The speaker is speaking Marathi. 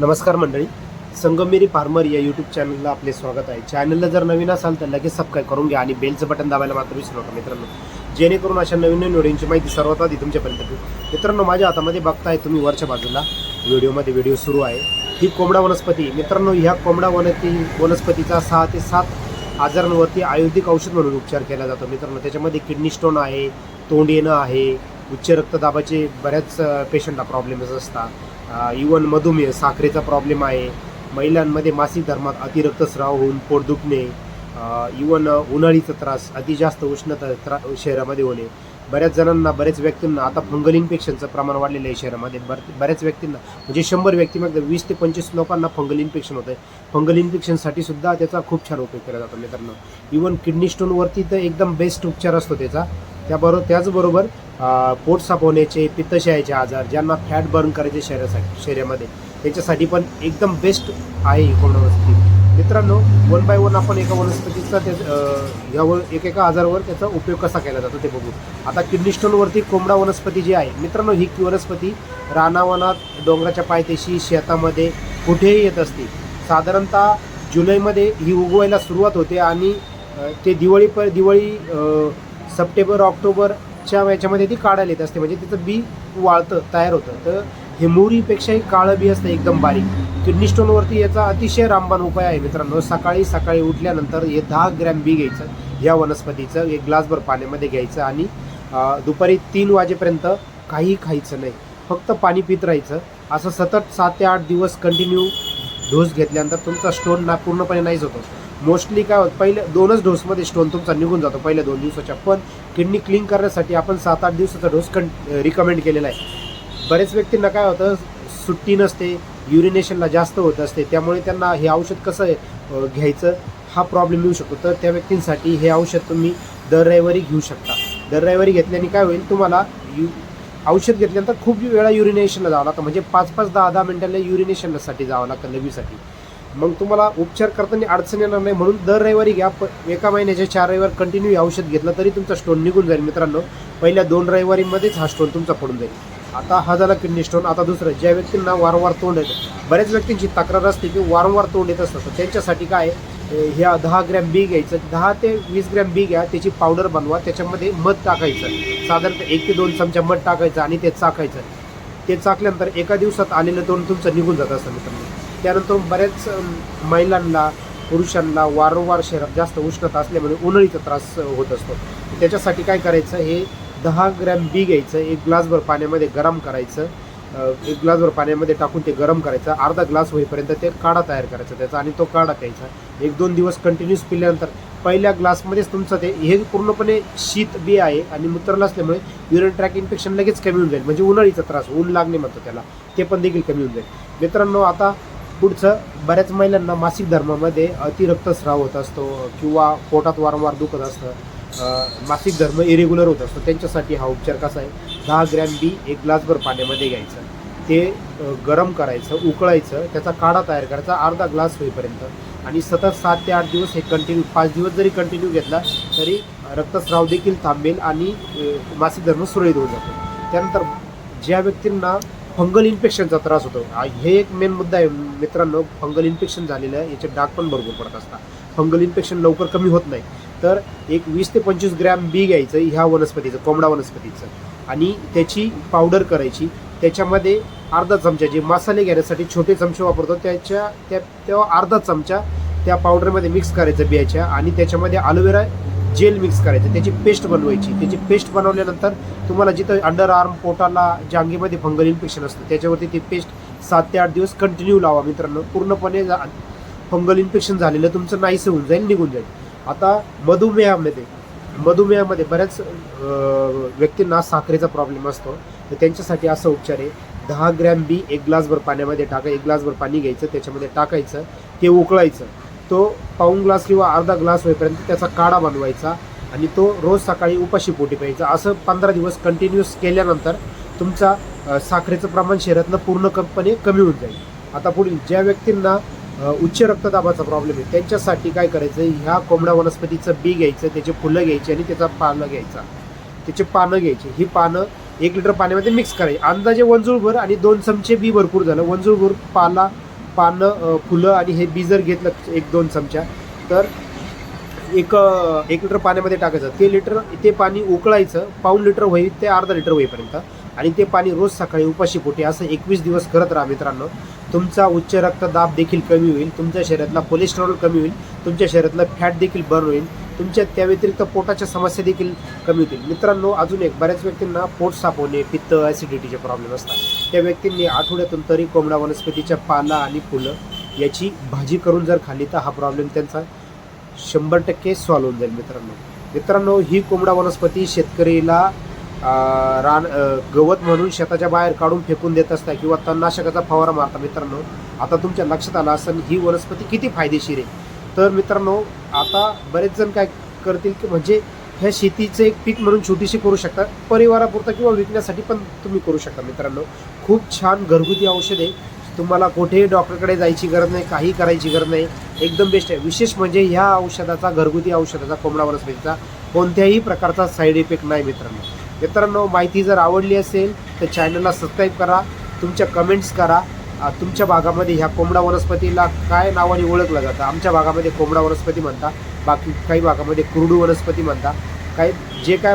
नमस्कार मंडळी. संगमेरी फार्मर या यूट्यूब चॅनलला आपले स्वागत आहे. चॅनलला जर नवीन असाल तर लगेच सबस्क्राईब करून घ्या आणि बेलचं बटन दाबायला मात्र विसरू नका मित्रांनो. जेणेकरून अशा नवीन नवीन व्हिडिओची माहिती सर्वात आधी तुमच्यापर्यंत येईल मित्रांनो माझ्या हातामध्ये बघताय तुम्ही वरच्या बाजूला. व्हिडिओमध्ये व्हिडिओ सुरू आहे. ही कोंबडा वनस्पती. मित्रांनो ह्या कोंबडा वनती वनस्पतीचा सहा ते सात आजारांवरती आयुर्वेदिक औषध म्हणून उपचार केला जातो. मित्रांनो त्याच्यामध्ये किडनी स्टोन आहे तोंड येणं आहे उच्च रक्तदाबाचे बऱ्याच पेशंटला प्रॉब्लेम्स असतात. इवन मधुमेह साखरेचा प्रॉब्लेम आहे. महिलांमध्ये मासिक धर्मात अतिरक्तस्राव होऊन पोट दुखणे इवन उन्हाळीचा त्रास अति जास्त उष्णता त्रा शहरामध्ये होणे. बऱ्याच जणांना बऱ्याच व्यक्तींना आता फंगल इन्फेक्शनचं प्रमाण वाढलेलं आहे शहरामध्ये. बर बऱ्याच व्यक्तींना म्हणजे शंभर व्यक्तीमध्ये वीस ते पंचवीस लोकांना फंगल इन्फेक्शन होतं आहे फंगल इन्फेक्शनसाठी सुद्धा त्याचा खूप छान उपयोग केला जातो मित्रांनो. इवन किडनी स्टोनवरती तर एकदम बेस्ट उपचार असतो त्याचा. त्याबरोबर त्याचबरोबर पोट सापवण्याचे पित्तशयाचे आजार ज्यांना फॅट बर्न करायचे शरीरासाठी शरीरामध्ये त्याच्यासाठी पण एकदम बेस्ट आहे ही वनस्पती. मित्रांनो वन बाय वन आपण एका वनस्पतीचा त्या यावर एक एका आजारावर त्याचा उपयोग कसा केला जातो ते बघू. आता किडनी स्टोनवरती कोंबडा वनस्पती जी आहे मित्रांनो ही वनस्पती रानावनात डोंगराच्या पायथ्याशी शेतामध्ये कुठेही येत असते. साधारणतः जुलैमध्ये ही उगवायला सुरुवात होते आणि ते दिवाळी प दिवाळी सप्टेंबर ऑक्टोबर मागच्या याच्यामध्ये ती काढायला येत असते. म्हणजे तिचं बी वाळतं तयार होतं. तर हे मोरीपेक्षाही काळं बी असतं एकदम बारीक. किडनी स्टोनवरती याचा अतिशय रामबाण उपाय आहे मित्रांनो. सकाळी सकाळी उठल्यानंतर हे दहा ग्रॅम बी घ्यायचं या वनस्पतीचं. एक ग्लासभर पाण्यामध्ये घ्यायचं आणि दुपारी तीन वाजेपर्यंत काही खायचं नाही. फक्त पाणी पित राहायचं. असं सतत सात ते आठ दिवस कंटिन्यू डोस घेतल्यानंतर तुमचा स्टोन ना पूर्णपणे नाहीच होतो. मोस्टली काय होतं पहिले दोनच डोसमध्ये स्टोन तुमचा निघून जातो पहिल्या दोन दिवसाच्या. पण किडनी क्लीन करण्यासाठी आपण सात आठ दिवसाचा डोस कं रिकमेंड केलेला आहे. बरेच व्यक्तींना काय होतं सुट्टी नसते युरिनेशनला जास्त होत असते त्यामुळे त्यांना हे औषध कसं आहे, घ्यायचं हा प्रॉब्लेम येऊ शकतो. तर त्या व्यक्तींसाठी हे औषध तुम्ही दर रविवारी घेऊ शकता. दर रविवारी घेतल्याने काय होईल तुम्हाला यु औषध घेतल्यानंतर खूप वेळा युरिनेशनला जावं लागतं. म्हणजे पाच पाच दहा दहा मिनिटांना युरिनेशनसाठी जावं लागतं लघवीसाठी मग तुम्हाला उपचार करताना अडचण येणार नाही म्हणून दर रविवारी घ्या. प एका महिन्याच्या चार रविवार कंटिन्यू औषध घेतलं तरी तुमचा स्टोन निघून जाईल मित्रांनो. पहिल्या दोन रविवारीमध्येच हा स्टोन तुमचा पडून जाईल. आता हा झाला किडनी स्टोन आता दुसरं. ज्या व्यक्तींना वारंवार तोंड येतं बऱ्याच व्यक्तींची तक्रार असते की वारंवार तोंड येत असतं. त्यांच्यासाठी काय आहे, ह्या दहा ग्रॅम बी घ्यायचं. दहा ते वीस ग्रॅम बी घ्या त्याची पावडर बनवा त्याच्यामध्ये मध टाकायचं. साधारणतः एक ते दोन चमचा मध टाकायचं आणि ते चाकायचं ते चाकल्यानंतर एका दिवसात आलेलं तोंड तुमचं निघून जात असतं मित्रांनो त्यानंतर बऱ्याच महिलांना पुरुषांना वारंवार शहरात जास्त उष्णता असल्यामुळे उन्हाळीचा त्रास होत असतो. त्याच्यासाठी काय करायचं हे दहा ग्रॅम बी घ्यायचं एक ग्लासभर पाण्यामध्ये गरम करायचं एक ग्लासभर पाण्यामध्ये टाकून ते गरम करायचं. अर्धा ग्लास होईपर्यंत ते काढा तयार करायचा त्याचा आणि तो काढा प्यायचा. एक दोन दिवस कंटिन्यूस पिल्यानंतर पहिल्या ग्लासमध्येच तुमचं ते हे पूर्णपणे शीत बी आहे आणि मूत्रला असल्यामुळे युरिन ट्रॅक इन्फेक्शन लगेच कमी होऊन जाईल. म्हणजे उन्हाळीचा त्रास ऊन लागणे म्हणतो त्याला. ते पण देखील कमी होऊन जाईल. मित्रांनो आता पुढचं बऱ्याच महिलांना मासिक धर्मामध्ये अतिरक्तस्राव होत असतो किंवा पोटात वारंवार दुखत असतं. मासिक धर्म इरेग्युलर होत असतो. त्यांच्यासाठी हा उपचार कसा आहे? दहा ग्रॅम बी एक ग्लासभर पाण्यामध्ये घ्यायचं. ते गरम करायचं उकळायचं त्याचा काढा तयार करायचा अर्धा ग्लास होईपर्यंत. आणि सतत सात ते आठ दिवस हे कंटिन्यू पाच दिवस जरी कंटिन्यू घेतला तरी रक्तस्राव देखील थांबेल आणि मासिक धर्म सुरळीत होऊन शकतो त्यानंतर ज्या व्यक्तींना फंगल इन्फेक्शनचा त्रास होतो हे एक मेन मुद्दा आहे. मित्रांनो फंगल इन्फेक्शन झालेलं आहे याचे डाग पण भरपूर पडत असतात. फंगल इन्फेक्शन लवकर कमी होत नाही. तर एक वीस ते पंचवीस ग्रॅम बी घ्यायचं ह्या वनस्पतीचं कोंबडा वनस्पतीचं. आणि त्याची पावडर करायची. त्याच्यामध्ये अर्धा चमचा जे मसाले घेण्यासाठी छोटे चमचे वापरतो त्याच्या त्या तेव्हा अर्धा चमचा त्या पावडरमध्ये मिक्स करायचं बियाच्या आणि त्याच्यामध्ये अलोवेरा जेल मिक्स करायचं. त्याची पेस्ट बनवायची. त्याची पेस्ट बनवल्यानंतर तुम्हाला जिथं अंडर आर्म पोटाला जांगेमध्ये फंगल इन्फेक्शन असतं त्याच्यावरती ती पेस्ट सात ते आठ दिवस कंटिन्यू लावा मित्रांनो. पूर्णपणे फंगल इन्फेक्शन झालेलं तुमचं नाहीसं होऊन जाईल निघून जाईल. आता मधुमेहामध्ये मधुमेहामध्ये बऱ्याच व्यक्तींना साखरेचा प्रॉब्लेम असतो. तर त्यांच्यासाठी असं उपचार आहे. दहा ग्रॅम बी एक ग्लासभर पाण्यामध्ये टाका एक ग्लासभर पाणी घ्यायचं त्याच्यामध्ये टाकायचं ते उकळायचं. तो पाऊण ग्लास किंवा अर्धा ग्लास होईपर्यंत त्याचा काढा बनवायचा आणि तो रोज सकाळी उपाशी पोटी प्यायचा. असं पंधरा दिवस कंटिन्युअस केल्यानंतर तुमचा साखरेचं प्रमाण शरीरातनं पूर्णपणे कमी होऊन जाईल. आता पुढील ज्या व्यक्तींना उच्च रक्तदाबाचा प्रॉब्लेम आहे. त्यांच्यासाठी काय करायचं? ह्या कोंबड्या वनस्पतीचं बी घ्यायचं त्याचे फुलं घ्यायची आणि त्याचा पानं घ्यायचा. त्याचे पानं घ्यायची. ही पानं एक लिटर पाण्यामध्ये मिक्स करायची. अंदाजे वंजूळभर आणि दोन चमचे बी भरपूर झालं. वंजूळभर पाला पानं फुलं आणि हे बी जर घेतलं एक दोन चमच्या तर एक एक लिटर पाण्यामध्ये टाकायचं. ते लिटर ते पाणी उकळायचं. पाऊण लिटर होईल ते अर्धा लिटर होईपर्यंत. आणि ते पाणी रोज सकाळी उपाशी पोटी असं एकवीस दिवस करत राहा मित्रांनो. तुमचा उच्च रक्तदाब देखील कमी होईल तुमच्या शरीरातला कोलेस्ट्रॉल कमी होईल तुमच्या शरीरातला फॅट देखील बर्न होईल तुमच्या त्या व्यतिरिक्त पोटाच्या समस्या देखील कमी होतील. मित्रांनो अजून एक बऱ्याच व्यक्तींना पोट साफ होणे पित्त ॲसिडिटीचे प्रॉब्लेम असतात. त्या व्यक्तींनी आठवड्यातून तरी कोंबडा वनस्पतीच्या पाला आणि फुलं याची भाजी करून जर खाल्ली तर हा प्रॉब्लेम त्यांचा शंभर टक्के सॉल्व्ह होऊन जाईल मित्रांनो. मित्रांनो ही कोंबडा वनस्पती शेतकरीला रान गवत म्हणून शेताच्या बाहेर काढून फेकून देत असता किंवा तणनाशकाचा फवारा मारता मित्रांनो आता तुमच्या लक्षात आलं असेल ही वनस्पती किती फायदेशीर आहे. तर मित्रांनो आता बरेच जण काय करतील की म्हणजे ह्या शेतीचं एक पीक म्हणून छोटीशी करू शकता परिवारापुरतं किंवा विकण्यासाठी पण तुम्ही करू शकता. मित्रांनो खूप छान घरगुती औषध. आहे तुम्हाला कुठेही डॉक्टरकडे जायची गरज नाही काही करायची गरज नाही. एकदम बेस्ट आहे. विशेष म्हणजे ह्या औषधाचा घरगुती औषधाचा कोंबडा वनस्पतीचा कोणत्याही प्रकारचा साईड इफेक्ट नाही मित्रांनो. मित्रांनो माहिती जर आवडली असेल तर चॅनलला सबस्क्राईब करा. तुमच्या कमेंट्स करा. तुमच्या भागामध्ये ह्या कोंबडा वनस्पतीला काय नावाने ओळखलं जातं? आमच्या भागामध्ये कोंबडा वनस्पती म्हणता बाकी काही भागामध्ये कुरडू वनस्पती म्हणता काही जे काय